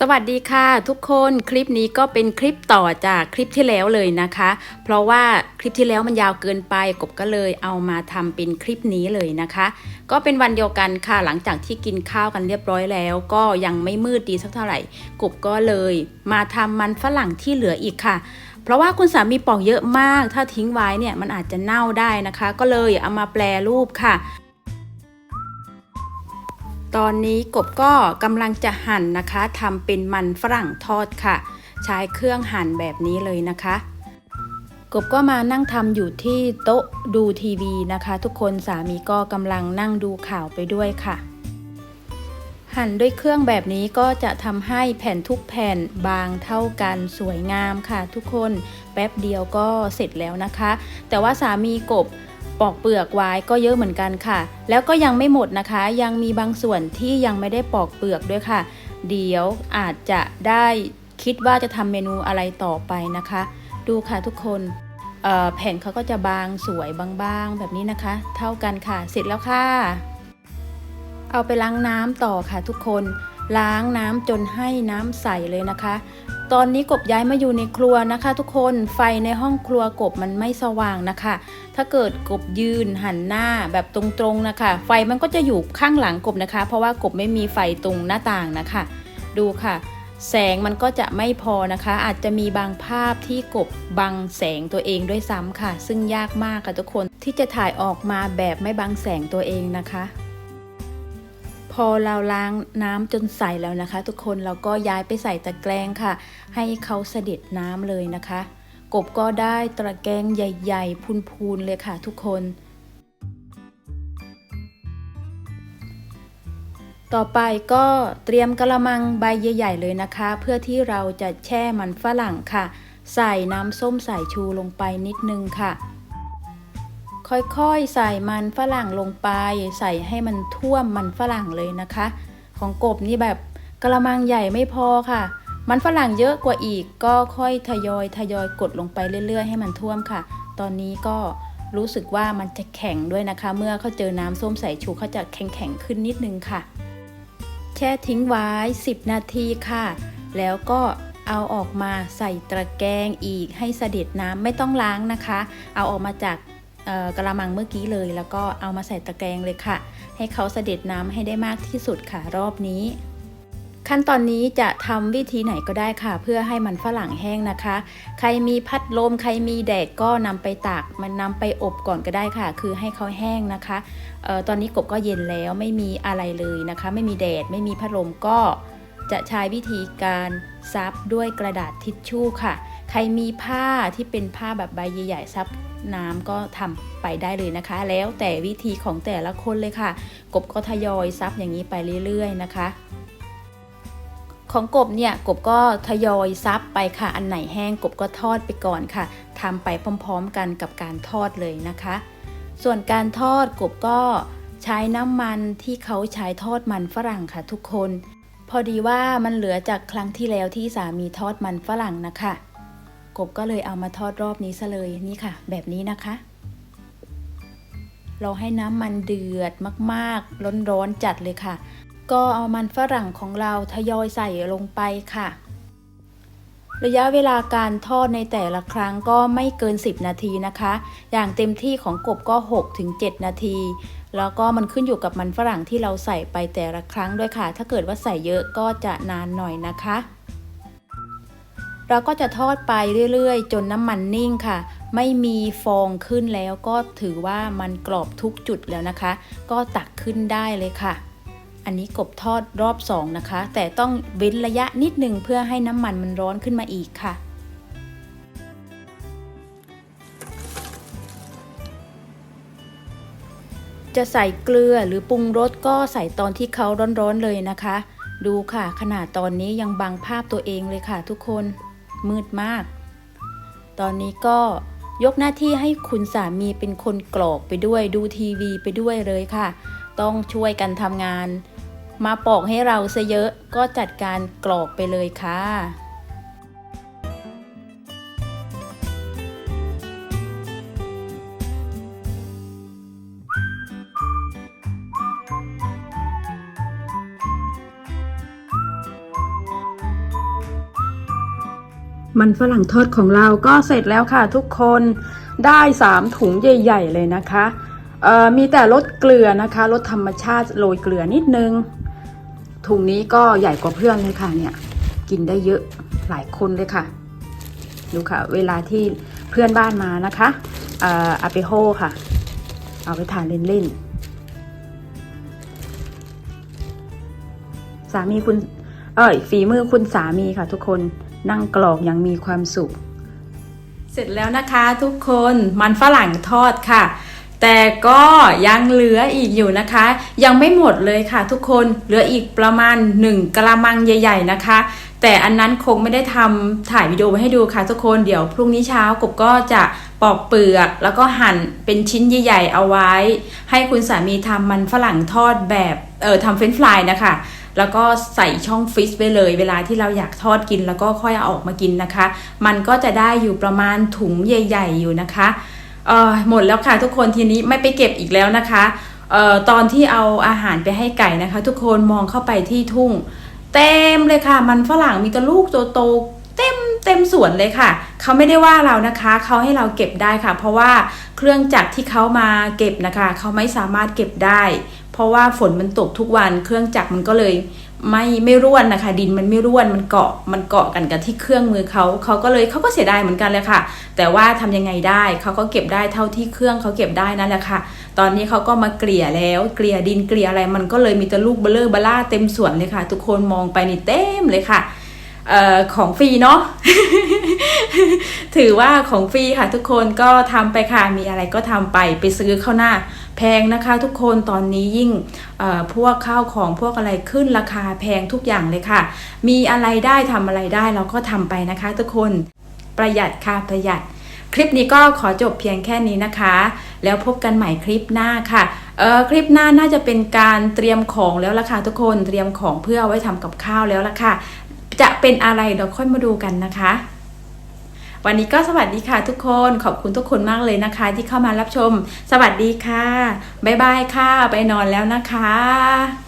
สวัสดีค่ะทุกคนคลิปนี้ก็เป็นคลิปต่อจากคลิปที่แล้วเลยนะคะ เพราะว่าคลิปที่แล้วมันยาวเกินไปกบก็เลยเอามาทำเป็นคลิปนี้เลยนะคะ ก็เป็นวันเดียวกันค่ะหลังจากที่กินข้าวกันเรียบร้อยแล้ว ก็ยังไม่มืดดีสักเท่าไหร่ กบก็เลยมาทำมันฝรั่งที่เหลืออีกค่ะ เพราะว่าคุณสามีปอกเยอะมาก ถ้าทิ้งไว้เนี่ยมันอาจจะเน่าได้นะคะ ก็เลยเอามาแปลรูปค่ะ ตอนนี้กบก็กำลังจะหั่นนะคะทำเป็นมันฝรั่งทอดค่ะ ใช้เครื่องหั่นแบบนี้เลยนะคะ กบก็มานั่งทำอยู่ที่โต๊ะดูทีวีนะคะ ทุกคนสามีก็กำลังนั่งดูข่าวไปด้วยค่ะ หั่นด้วยเครื่องแบบนี้ก็จะทำให้แผ่นทุกแผ่นบางเท่ากันสวยงามค่ะ ทุกคนแป๊บเดียวก็เสร็จแล้วนะคะ แต่ว่าสามีกบ ปอกเปลือกไว้ก็เยอะเหมือนกันค่ะ แล้วก็ยังไม่หมดนะคะ ยังมีบางส่วนที่ยังไม่ได้ปอกเปลือกด้วยค่ะ เดี๋ยวอาจจะได้คิดว่าจะทำเมนูอะไรต่อไปนะคะ ดูค่ะทุกคนแผ่นเขาก็จะบางสวยบางๆแบบนี้นะคะ เท่ากันค่ะ เสร็จแล้วค่ะ เอาไปล้างน้ำต่อค่ะทุกคน ล้างน้ำจนให้น้ำใสเลยนะคะ ตอนนี้กบย้ายมาอยู่ในครัวนะคะ ทุกคน ไฟในห้องครัวกบมันไม่สว่างนะคะ ถ้าเกิดกบยืนหันหน้าแบบตรงๆนะคะ ไฟมันก็จะอยู่ข้างหลังกบนะคะ เพราะว่ากบไม่มีไฟตรงหน้าต่างนะคะ ดูค่ะ แสงมันก็จะไม่พอนะคะ อาจจะมีบางภาพที่กบบังแสงตัวเองด้วยซ้ำค่ะ ซึ่งยากมากค่ะทุกคนที่จะถ่ายออกมาแบบไม่บังแสงตัวเองนะคะพอเราล้างน้ำจนใสแล้วนะคะ ทุกคนเราก็ย้ายไปใส่ตะแกรงค่ะ ให้เขาเสด็จน้ำเลยนะคะ กบก็ได้ตะแกรงใหญ่ ๆ พูนๆเลยค่ะทุกคน ต่อไปก็เตรียมกระมังใบใหญ่ ๆ เลยนะคะ เพื่อที่เราจะแช่มันฝรั่งค่ะ ใส่น้ำส้มสายชูลงไปนิดนึงค่ะ ค่อยๆใส่มันฝรั่งลงไป ใส่ให้มันท่วมมันฝรั่งเลยนะคะ ของกบนี่แบบกระมังใหญ่ไม่พอค่ะ มันฝรั่งเยอะกว่าอีกก็ค่อยทยอยทยอยกดลงไปเรื่อย ๆ ให้มันท่วมค่ะ ตอนนี้ก็รู้สึกว่ามันจะแข็งด้วยนะคะ เมื่อเขาเจอน้ำส้มสายชูเขาจะแข็งๆขึ้นนิดนึงค่ะ แช่ทิ้งไว้ 10 นาทีค่ะ แล้วก็เอาออกมาใส่ตะแกรงอีกให้เสด็จน้ำไม่ต้องล้างนะคะ เอาออกมาจากกระมังเมื่อกี้เลย แล้วก็เอามาใส่ตะแกรงเลยค่ะ ให้เขาเสด็จน้ำให้ได้มากที่สุดค่ะรอบนี้ ขั้นตอนนี้จะทำวิธีไหนก็ได้ค่ะ เพื่อให้มันฝรั่งแห้งนะคะ ใครมีพัดลมใครมีแดดก็นำไปตากมันนำไปอบก่อนก็ได้ค่ะ คือให้เขาแห้งนะคะออตอนนี้กบก็เย็นแล้วไม่มีอะไรเลยนะคะ ไม่มีแดดไม่มีพัดลมก็จะใช้วิธีการซับด้วยกระดาษทิชชู่ค่ะ ใครมีผ้าที่เป็นผ้าแบบใบใหญ่ๆซับน้ำก็ทำไปได้เลยนะคะ แล้วแต่วิธีของแต่ละคนเลยค่ะ กบก็ทยอยซับอย่างนี้ไปเรื่อยๆนะคะ ของกบเนี่ยกบก็ทยอยซับไปค่ะ อันไหนแห้งกบก็ทอดไปก่อนค่ะทำไปพร้อมๆกันกับการทอดเลยนะคะ ส่วนการทอดกบก็ใช้น้ำมันที่เขาใช้ทอดมันฝรั่งค่ะ ทุกคน พอดีว่ามันเหลือจากครั้งที่แล้วที่สามีทอดมันฝรั่งนะคะ กบก็เลยเอามาทอดรอบนี้ซะเลยนี่ค่ะ แบบนี้นะคะ เราให้น้ำมันเดือดมากๆ ร้อนๆจัดเลยค่ะ ก็เอามันฝรั่งของเราทยอยใส่ลงไปค่ะ ระยะเวลาการทอดในแต่ละครั้งก็ไม่เกิน 10 นาทีนะคะ อย่างเต็มที่ของกบก็ 6-7 นาที แล้วก็มันขึ้นอยู่กับมันฝรั่งที่เราใส่ไปแต่ละครั้งด้วยค่ะ ถ้าเกิดว่าใส่เยอะก็จะนานหน่อยนะคะเราก็จะทอดไปเรื่อยๆ จนน้ำมันนิ่งค่ะ ไม่มีฟองขึ้นแล้วก็ถือว่ามันกรอบทุกจุดแล้วนะคะ ก็ตักขึ้นได้เลยค่ะ อันนี้กบทอดรอบ2นะคะ แต่ต้องเว้นระยะนิดหนึ่งเพื่อให้น้ำมันมันร้อนขึ้นมาอีกค่ะ จะใส่เกลือหรือปรุงรสก็ใส่ตอนที่เขาร้อนๆเลยนะคะ ดูค่ะขนาดตอนนี้ยังบังภาพตัวเองเลยค่ะ ทุกคนมืดมาก ตอนนี้ก็ยกหน้าที่ให้คุณสามีเป็นคนกรอกไปด้วยดูทีวีไปด้วยเลยค่ะ ต้องช่วยกันทำงาน มาปอกให้เราซะเยอะก็จัดการกรอกไปเลยค่ะมันฝรั่งทอดของเราก็เสร็จแล้วค่ะทุกคนได้สามถุงใหญ่ ๆ เลยนะคะมีแต่รสเกลือนะคะรสธรรมชาติโรยเกลือนิดนึง ถุงนี้ก็ใหญ่กว่าเพื่อนเลยค่ะเนี่ย กินได้เยอะหลายคนเลยค่ะ ดูค่ะ เวลาที่เพื่อนบ้านมานะคะเอ่ออาเปโฮค่ะ เอาไปทานเล่นๆ สามีคุณ เอ้ย ฝีมือคุณสามีค่ะทุกคนนั่งกรอกอย่างมีความสุข เสร็จแล้วนะคะทุกคนมันฝรั่งทอดค่ะ แต่ก็ยังเหลืออีกอยู่นะคะ ยังไม่หมดเลยค่ะทุกคนเหลืออีกประมาณ 1กระมังใหญ่ ๆนะคะ แต่อันนั้นคงไม่ได้ทำถ่ายวิดีโอไว้ให้ดูค่ะทุกคนเดี๋ยวพรุ่งนี้เช้ากบก็จะปอกเปลือกแล้วก็หั่นเป็นชิ้นใหญ่ๆเอาไว้ ให้คุณสามีทำมันฝรั่งทอดแบบเออทำเฟรนฟรายนะคะแล้วก็ใส่ช่องฟรีซไว้เลย เวลาที่เราอยากทอดกินแล้วก็ค่อยเอาออกมากินนะคะ มันก็จะได้อยู่ประมาณถุงใหญ่ ๆ อยู่นะคะ เออหมดแล้วค่ะทุกคนทีนี้ไม่ไปเก็บอีกแล้วนะคะเอ่อตอนที่เอาอาหารไปให้ไก่นะคะ ทุกคนมองเข้าไปที่ทุ่ง เต็มเลยค่ะ มันฝรั่งมีแตะลูกโตๆเต็มเต็มสวนเลยค่ะ เขาไม่ได้ว่าเรานะคะเขาให้เราเก็บได้ค่ะ เพราะว่าเครื่องจักรที่เขามาเก็บนะคะเขาไม่สามารถเก็บได้ เพราะว่าฝนมันตกทุกวันเครื่องจักรมันก็เลย ไม่ไม่ร่วนนะคะ ดินมันไม่ร่วนมันเกาะมันเกาะกันกับที่เครื่องมือเขาเขาก็เลยเขาก็เสียดายเหมือนกันเลยค่ะ แต่ว่าทำยังไงได้เขาก็เก็บได้เท่าที่เครื่องเขาเก็บได้นั่นแหละค่ะ ตอนนี้เขาก็มาเกลี่ยแล้วเกลี่ยดินเกลี่ยอะไร มันก็เลยมีแต่ลูกเบลเลอร์เบล่าเต็มสวนเลยค่ะ ทุกคนมองไปนี่เต็มเลยค่ะออของฟรีเนาะถือว่าของฟรีค่ะทุกคนก็ทำไปค่ะมีอะไรก็ทำไปไปซื้อเข้าหน้า แพงนะคะทุกคนตอนนี้ยิ่งพวกข้าวของพวกอะไรขึ้นราคาแพงทุกอย่างเลยค่ะ มีอะไรได้ทำอะไรได้เราก็ทำไปนะคะ ทุกคนประหยัดค่ะประหยัด คลิปนี้ก็ขอจบเพียงแค่นี้นะคะ แล้วพบกันใหม่คลิปหน้าค่ะเออคลิปหน้าน่าจะเป็นการเตรียมของแล้วล่ะค่ะทุกคนเตรียมของเพื่อไว้ทำกับข้าวแล้วล่ะค่ะจะเป็นอะไรเดี๋ยวค่อยมาดูกันนะคะ วันนี้ก็สวัสดีค่ะทุกคนขอบคุณทุกคนมากเลยนะคะ ที่เข้ามารับชม สวัสดีค่ะบ๊ายบายค่ะ ไปนอนแล้วนะคะ